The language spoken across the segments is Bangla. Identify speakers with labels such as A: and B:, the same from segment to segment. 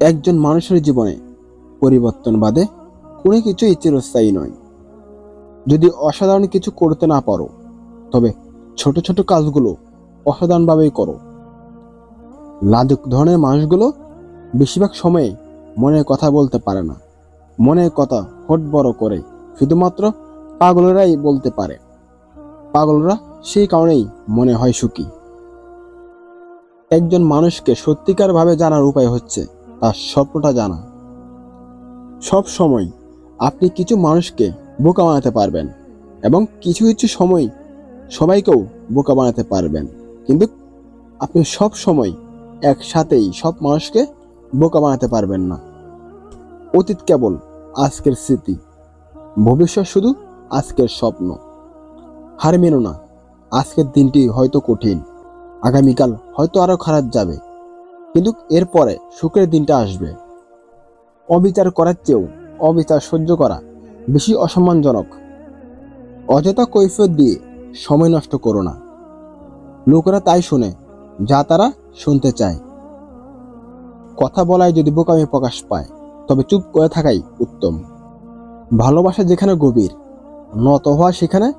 A: একজন মানুষের জীবনে পরিবর্তন বাদে কোনো কিছুই চিরস্থায়ী নয়। যদি অসাধারণ কিছু করতে না পারো, তবে ছোট ছোট কাজগুলো অসাধারণভাবেই করো। লাজুক ধরনের মানুষগুলো বেশিরভাগ সময়ে মনের কথা বলতে পারে না। মনের কথা হট বড় করে শুধুমাত্র পাগলেরাই বলতে পারে। পাগলরা সেই কারণেই মনে হয় সুখী। একজন মানুষকে সত্যিকারভাবে জানার উপায় হচ্ছে তার স্বপ্নটা জানা। সব সময় আপনি কিছু মানুষকে বোকা বানাতে পারবেন এবং কিছু কিছু সময় সবাইকেও বোকা বানাতে পারবেন। কিন্তু আপনি সব সময় একসাথেই সব মানুষকে বোকা বানাতে পারবেন না। অতীত কেবল আজকের স্মৃতি, ভবিষ্যৎ শুধু আজকের স্বপ্ন। হার মেনো না, আজকের দিনটি হয়তো কঠিন, আগামীকাল হয়তো আরও খারাপ যাবে। কিন্তু এরপরে সুখের দিনটা আসবে। অবিচার করার চেয়েও অবিচার সহ্য করা বেশি অসম্মানজনক। অযথা কৈফিয়ত দিয়ে সময় নষ্ট করো না। লোকেরা তাই শোনে, যা তারা শুনতে চায়। কথা বলায় যদি বোকামি প্রকাশ পায়, তবে চুপ করে থাকাই উত্তম। ভালোবাসা যেখানে গভীর, নত হওয়া সেখানে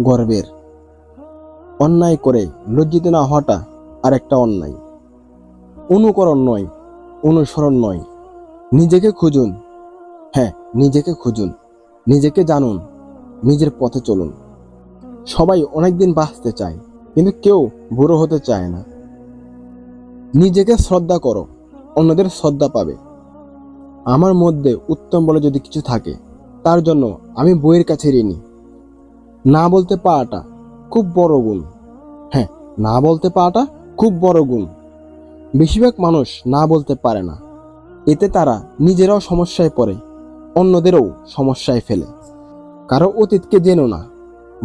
A: গর্বের। অন্যায় করে লজ্জিত না হওয়াটা আরেকটা অন্যায়। অনুকরণ নয়, অনুসরণ নয়। নিজেকে খুঁজুন। হ্যাঁ নিজেকে খুঁজুন। নিজেকে জানুন। নিজের পথে চলুন। সবাই অনেকদিন বাঁচতে চায়, কিন্তু কেউ বুড়ো হতে চায় না। নিজেকে শ্রদ্ধা করো, অন্যদের শ্রদ্ধা পাবে। আমার মধ্যে উত্তম বলে যদি কিছু থাকে, তার জন্য আমি বইয়ের কাছে ঋণী। না বলতে পারাটা খুব বড় গুণ। হ্যাঁ না বলতে পারাটা খুব বড় গুণ। বেশিরভাগ মানুষ না বলতে পারে না। এতে তারা নিজেরাও সমস্যায় পড়ে, অন্যদেরও সমস্যায় ফেলে। কারও অতীতকে জেনো না,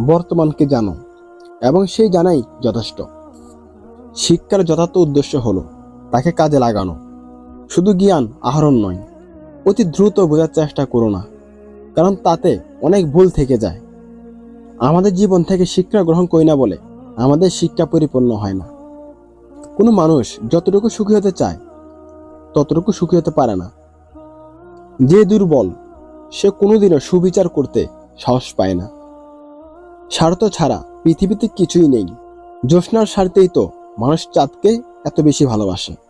A: বর্তমানকে জানো, এবং সেই জানাই যথেষ্ট। শিক্ষার যথার্থ উদ্দেশ্য হলো তাকে কাজে লাগানো। শুধু জ্ঞান আহরণ নয়, অতি দ্রুত বোঝার চেষ্টা করো না, কারণ তাতে অনেক ভুল থেকে যায়। আমাদের জীবন থেকে শিক্ষা গ্রহণ করি না বলে আমাদের শিক্ষা পরিপূর্ণ হয় না। কোনো মানুষ যতটুকু সুখী হতে চায়, ততটুকু সুখী হতে পারে না। যে দুর্বল, সে কোনোদিনও সুবিচার করতে সাহস পায় না। স্বার্থ ছাড়া পৃথিবীতে কিছুই নেই। জ্যোৎস্নার স্বার্থেই তো মানুষ চাঁদকে এত বেশি ভালোবাসে।